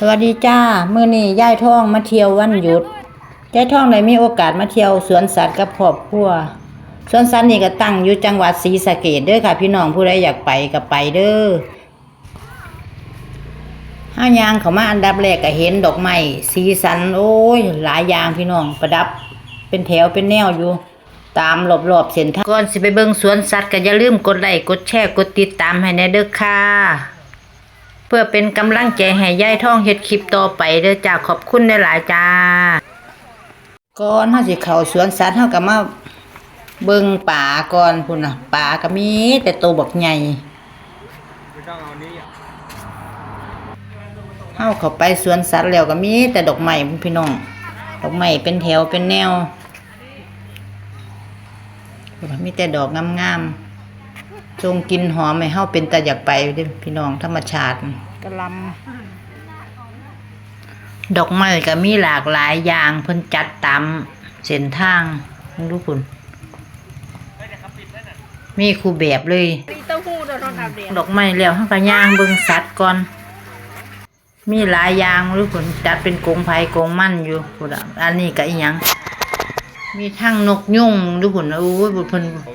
สวัสดีจ้ามื้อนี้ย่ายท่องมาเที่ยววันหยุดย่ายท่องได้มีโอกาสมาเที่ยวสวนสัตว์กับครอบครัวสวนสัตว์นี่ก็ตั้งอยู่จังหวัดศรีสะเกษเด้อค่ะ พี่น้องผู้ใดอยากไปก็ไปเด้อห้ายางเขามาอันดับแรกก็เห็นดอกไม้สีสันโอ้ยหลายอย่างพี่น้องประดับ เป็นแถวเป็นแนวอยู่ ตามรอบๆเส้นทางก่อนสิไปเบิ่งสวนสัตว์ก็อย่าลืมกดไลค์กดแชร์กดติดตามให้แน่เด้อค่ะ เพื่อเป็นกำลังใจให้ยายท่องเฮ็ดคลิปต่อไปเด้อจ้าขอบคุณหลายจ้าก่อนเฮาสิเข้าสวนสัตว์เฮาก็มาเบิ่งป่าก่อนพุ่นน่ะป่าก็มีแต่โตวบักใหญ่ไม่ต้องเอานี้อะเฮาเข้าไปสวนสัตว์แล้วก็มีแต่ดอกไม้พุ่นพี่น้อง ดอกไม้เป็นแถวเป็นแนวพุ่นน่ะมีแต่ดอกงามๆ จงกินหอมให้เฮาเป็นตาอยากไปเด้อพี่น้องธรรมชาติกะลำดอกไม้ก็มีหลากหลายอย่างเพิ่นจัดตามเส้นทางมึงดูพุ่นมีครูแบบเลยมีเต้าหู้โดนรถอัปเดตดอกไม้แล้วเฮาก็ย่างเบิ่งสัตว์ก่อน มีหลายอย่างหรือผลจัดเป็นกรงไผกรงมั่นอยู่พุ่นอะอันนี้ก็อีหยังมีทั้งนกยุงดูพุ่นโอ้ยพุ่นเพิ่นนี่ไงหง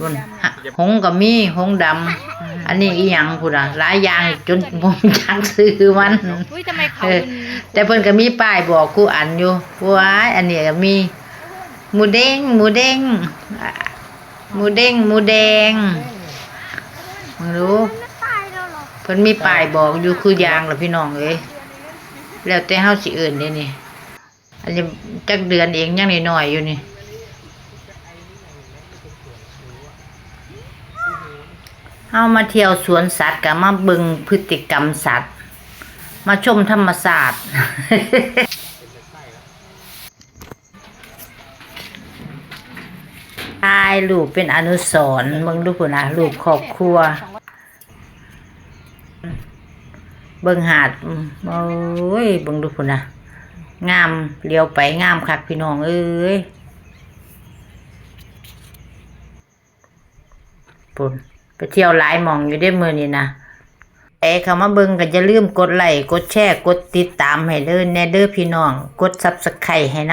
พุ่นฮะหงส์ก็มีหงส์ดำอันนี้อีหยังพุ่นอะหลายอย่างจนผมจักซื้อมันอุ้ยทำไมเขาเออเป็นแต่เพิ่นก็มีป้ายบอกกูอันอยู่ว้ายอันนี้ก็มีหมูเด้งหมูเด้งอะหมูเด้งหมูแดงมึงรู้เพิ่นมีป้ายบอกอยู่คือยางล่ะพี่น้องเอ้ยแล้วแต่เฮาสิเอิ้นเด้นี่อันนี้จักเดือนเองยังน้อยๆอยู่นี่ เฮามาเที่ยวสวนสัตว์ก็มาเบิงพฤติกรรมสัตว์ มาชมธรรมศาสตร์ถ่ายรูปเป็นอนุสรณ์เบิ่งดูพุ่นะรูปครอบครัว เบิงหาดโอ้ยเบิงดูพุ่นนะงามเลี้ยวไปงามคักพี่น้องเอ้ยปุ่น ไปเที่ยวหลายหมองอยู่ได้มือนี่นะเอ้คำว่าเบิ่งก็อย่าลืมกดไลค์กดแชร์กดติดตามให้เด้อแน่เด้อพี่น้อง กดซับสไครต์ให้นะ